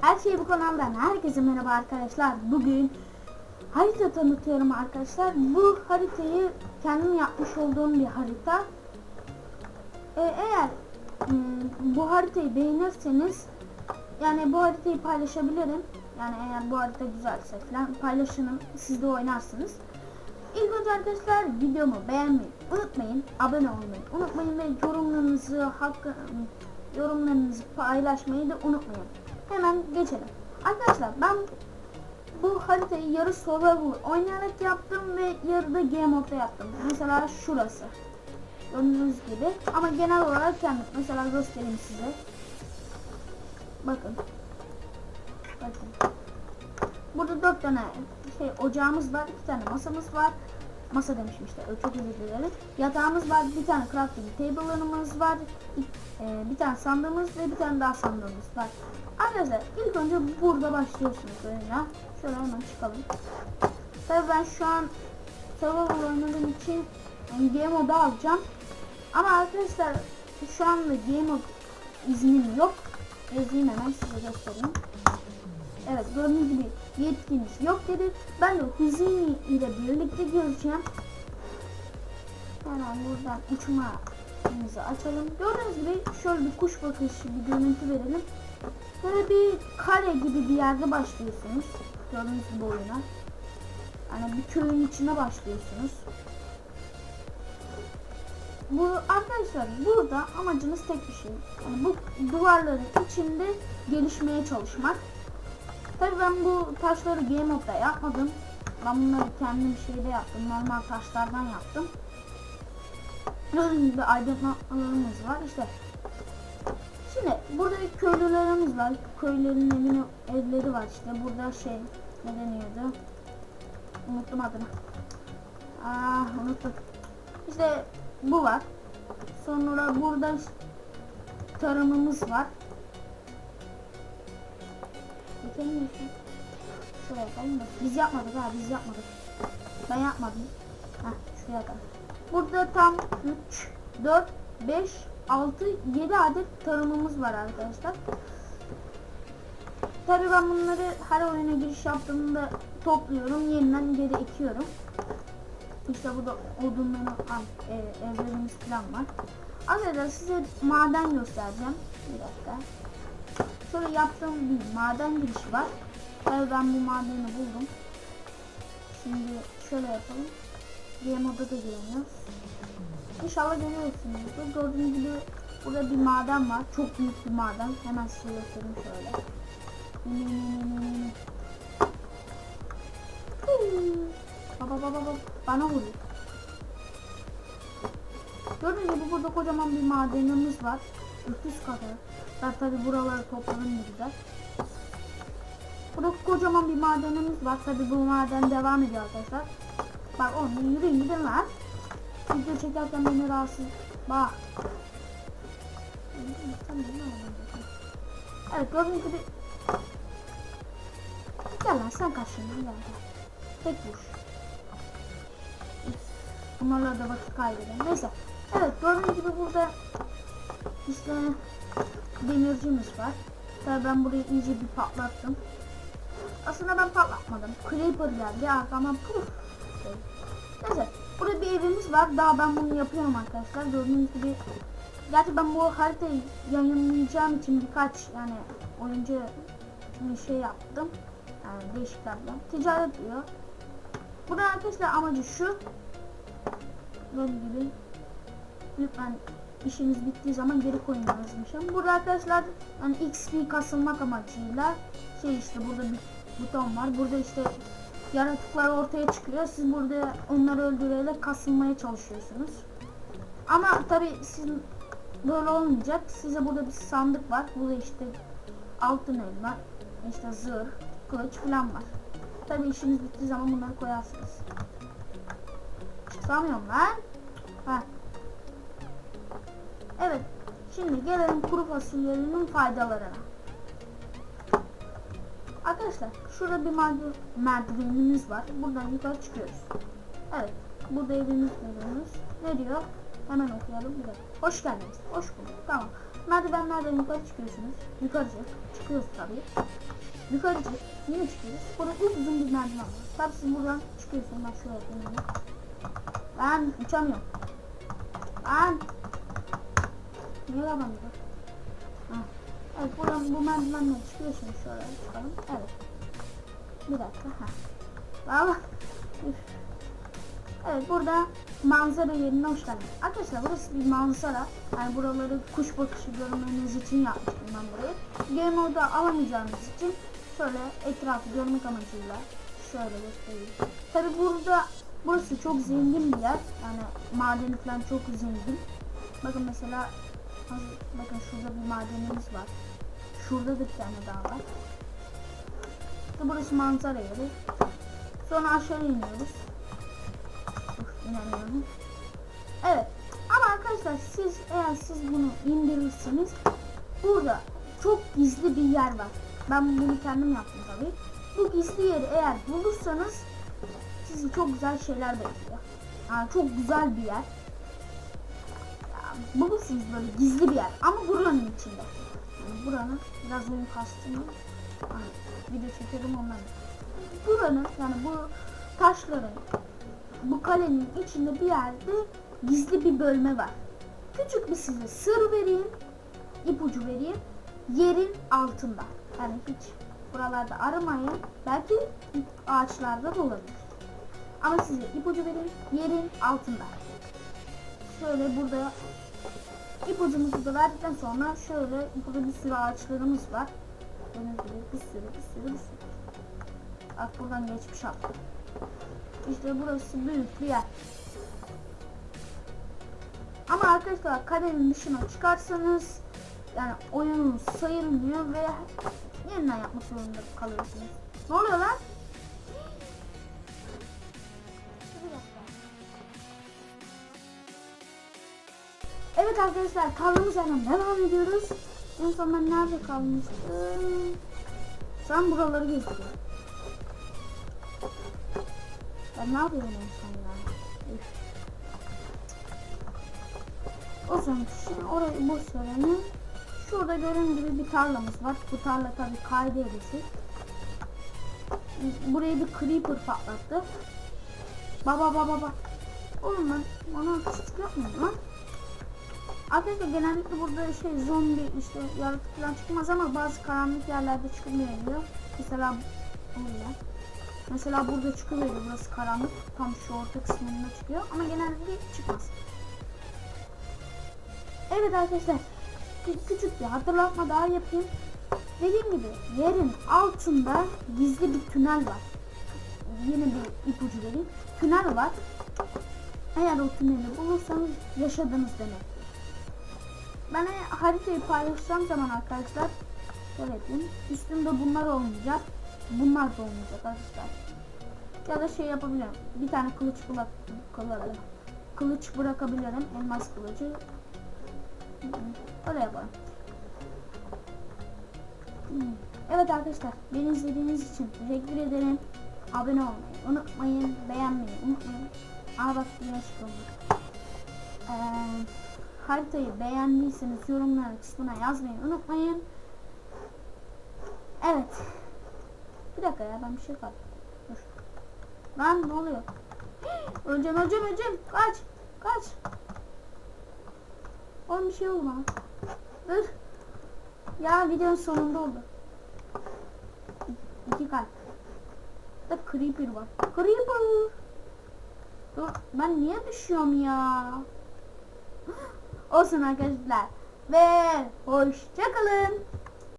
Her şey bu kanaldan herkese merhaba arkadaşlar. Bugün harita tanıtıyorum arkadaşlar. Bu haritayı kendim yapmış olduğum bir harita. Ee, eğer hmm, bu haritayı beğenirseniz yani bu haritayı paylaşabilirim. Yani eğer bu harita güzelse falan paylaşırım. Siz de oynarsınız. İlk önce arkadaşlar videomu beğenmeyi unutmayın. Abone olmayı unutmayın ve yorumlarınızı hakkı yorumlarınızı paylaşmayı da unutmayın. Hemen geçelim. Arkadaşlar ben bu haritayı yarı survival oynayarak yaptım ve yarıda game mode'da yaptım. Mesela şurası. Gördüğünüz gibi. Ama genel olarak kendim. Mesela göstereyim size. Bakın. Bakın. Burada dört tane şey ocağımız var, iki tane masamız var. Masa demişim işte, çok özür dilerim. Yatağımız var, bir tane crafting table'larımız var, bir, e, bir tane sandığımız ve bir tane daha sandığımız var. Arkadaşlar ilk önce burada başlıyorsunuz oyuna. Şöyle hemen çıkalım. Tabii ben şu an survival oynadığım için game mode alacağım. Ama arkadaşlar şu anda game mode iznim yok. Yazayım hemen size göstereyim. Evet gördüğünüz gibi yetkiniz yok dedi. Ben de Huzini ile birlikte göreceğim. Hemen buradan uçmamızı açalım. Gördüğünüz gibi şöyle bir kuş bakışı bir görüntü verelim. Böyle bir kare gibi bir yerde başlıyorsunuz. Gördüğünüz gibi oyuna. Yani bir köyün içine başlıyorsunuz. Bu arkadaşlar burada amacınız tek bir şey. Yani bu duvarların içinde gelişmeye çalışmak. Tabii ben bu taşları game mode'da yapmadım. Ben bunları kendim şeyde yaptım. Normal taşlardan yaptım. Gibi aydınlatmalarımız var. İşte Şimdi burada köylülerimiz var. Köylerin evini, evleri var işte. Burada şey ne deniyordu? Unuttum adını. Ah unuttum. İşte bu var. Sonra burada tarımımız var. Geçemiyorsun. Şuraya yapalım da. Biz yapmadık ha biz yapmadık. Ben yapmadım. Heh şuraya yapalım. Burada tam 3, 4, 5, 6, 7 adet tarımımız var arkadaşlar. Tabii ben bunları her oyuna giriş yaptığımda topluyorum. Yeniden geri ekiyorum. İşte burada odunların e, evlerimiz falan var. Arkadaşlar size maden göstereceğim. Bir dakika. Şöyle yaptığım bir maden girişi var. Tabii ben bu madeni buldum. Şimdi şöyle yapalım. Game moda da giremiyoruz. İnşallah görüyorsunuz. Gördüğünüz gibi burada bir maden var. Çok büyük bir maden. Hemen size göstereyim şöyle. Baba baba baba bana vuruyor. Gördüğünüz gibi burada kocaman bir madenimiz var. 300 kadar. Ben tabi buraları topladım güzel. Burada kocaman bir madenimiz var. Tabi bu maden devam ediyor arkadaşlar. Bak oğlum yürüyün gidin lan. Video çekerken beni rahatsız. Bak. Evet gördüğünüz gibi. Gel lan sen kaç şimdi gel. Tek vuruş. Bunlarla da vakit kaybedelim. Neyse. Evet gördüğünüz gibi burada işte demircimiz var. Tabii ben burayı iyice bir patlattım. Aslında ben patlatmadım. Creeper geldi arkama puf. Neyse burada bir evimiz var. Daha ben bunu yapıyorum arkadaşlar. Gördüğünüz gibi. Gerçi ben bu haritayı yayınlayacağım için birkaç yani oyuncu bir şey yaptım. Yani değişiklerden. Ticaret diyor. Burada arkadaşlar amacı şu. Gördüğünüz gibi. Lütfen işiniz bittiği zaman geri koyun yazmışım. Burada arkadaşlar yani XP kasılmak amacıyla şey işte burada bir buton var. Burada işte yaratıklar ortaya çıkıyor. Siz burada onları öldürerek kasılmaya çalışıyorsunuz. Ama tabi sizin böyle olmayacak. Size burada bir sandık var. Burada işte altın elma, işte zırh, kılıç falan var. Tabi işiniz bittiği zaman bunları koyarsınız. Çıkamıyorum lan. Heh. Evet. Şimdi gelelim kuru fasulyenin faydalarına. Arkadaşlar şurada bir merdivenimiz var. Buradan yukarı çıkıyoruz. Evet. Burada evimiz görüyoruz. Ne diyor? Hemen okuyalım bir dakika. Hoş geldiniz. Hoş bulduk. Tamam. merdivenlerden yukarı çıkıyorsunuz. Yukarı çık. Çıkıyoruz tabii. Yukarı çık. Yine çıkıyoruz. Burada uzun bir merdiven var. Tabii siz buradan çıkıyorsun. Ben şöyle yapayım. Ben uçamıyorum. Ben. Niye yapamıyorum? Ha. Evet buradan bu merdivenle çıkıyorsunuz şöyle çıkalım. Evet. Bir dakika. Ha. Üf. Evet burada manzara yerine hoş geldiniz. Arkadaşlar burası bir manzara. Yani buraları kuş bakışı görmeniz için yapmıştım ben burayı. Game mode'da alamayacağınız için şöyle etrafı görmek amacıyla şöyle göstereyim. Tabi burada burası çok zengin bir yer. Yani madeni falan çok zengin. Bakın mesela bakın şurada bir madenimiz var. Şurada da bir tane daha var. İşte burası manzara yeri. Sonra aşağı iniyoruz. Uf, inemiyorum. Evet. Ama arkadaşlar siz eğer siz bunu indirirsiniz burada çok gizli bir yer var. Ben bunu kendim yaptım tabii. Bu gizli yeri eğer bulursanız sizi çok güzel şeyler bekliyor. Yani çok güzel bir yer. Bulursunuz böyle gizli bir yer ama buranın içinde. Yani buranın biraz oyun kastını hani video çekerim ondan. Buranın yani bu taşların bu kalenin içinde bir yerde gizli bir bölme var. Küçük bir size sır vereyim, ipucu vereyim. Yerin altında. Yani hiç buralarda aramayın. Belki ağaçlarda da olabilir. Ama size ipucu vereyim. Yerin altında. Şöyle burada ipucumuzu da verdikten sonra şöyle burada bir sürü ağaçlarımız var. Gördüğünüz gibi bir sürü bir sürü bir sürü. Bak buradan geçmiş attım. İşte burası büyük bir yer. Ama arkadaşlar kaderin dışına çıkarsanız yani oyunun sayılmıyor ve yeniden yapmak zorunda kalıyorsunuz. Ne oluyor lan? Evet arkadaşlar kaldığımız yerden devam ediyoruz. En son ben nerede kalmıştım? Sen buraları gezdiriyorum. Ben ne yapıyorum en son ya? O zaman şimdi orayı boş verelim. Şurada gördüğünüz gibi bir tarlamız var. Bu tarla tabii kaydı edilsin. Buraya bir creeper patlattı. Baba baba baba. Oğlum ben bana küçük yapmıyorum lan. Arkadaşlar genellikle burada şey zombi işte yaratık falan çıkmaz ama bazı karanlık yerlerde çıkabiliyor. Mesela böyle. Mesela burada çıkıyor burası karanlık. Tam şu orta kısmında çıkıyor ama genellikle çıkmaz. Evet arkadaşlar. kü- Küçük bir hatırlatma daha yapayım. Dediğim gibi yerin altında gizli bir tünel var. Yeni bir ipucu vereyim. Tünel var. Eğer o tüneli bulursanız yaşadınız demek. Ben e- haritayı paylaşacağım zaman arkadaşlar şöyle yapayım. Üstümde bunlar olmayacak. Bunlar da olmayacak arkadaşlar. Ya da şey yapabilirim. Bir tane kılıç bırak kılıç, kılıç bırakabilirim. Elmas kılıcı. Öyle yaparım. Evet arkadaşlar beni izlediğiniz için teşekkür ederim. Abone olmayı unutmayın. Beğenmeyi unutmayın. Aa bak güneş doğdu. Ee, haritayı beğendiyseniz yorumlar kısmına yazmayı unutmayın. Evet. Bir dakika ya ben bir şey kattım. Dur. Lan ne oluyor? öleceğim öleceğim öleceğim. Kaç. Kaç. Oğlum bir şey bana. Dur. Ya videonun sonunda oldu. İ- İki kalp. Da creeper var. Creeper. Dur ben niye düşüyorum ya? Olsun arkadaşlar. Ve hoşçakalın.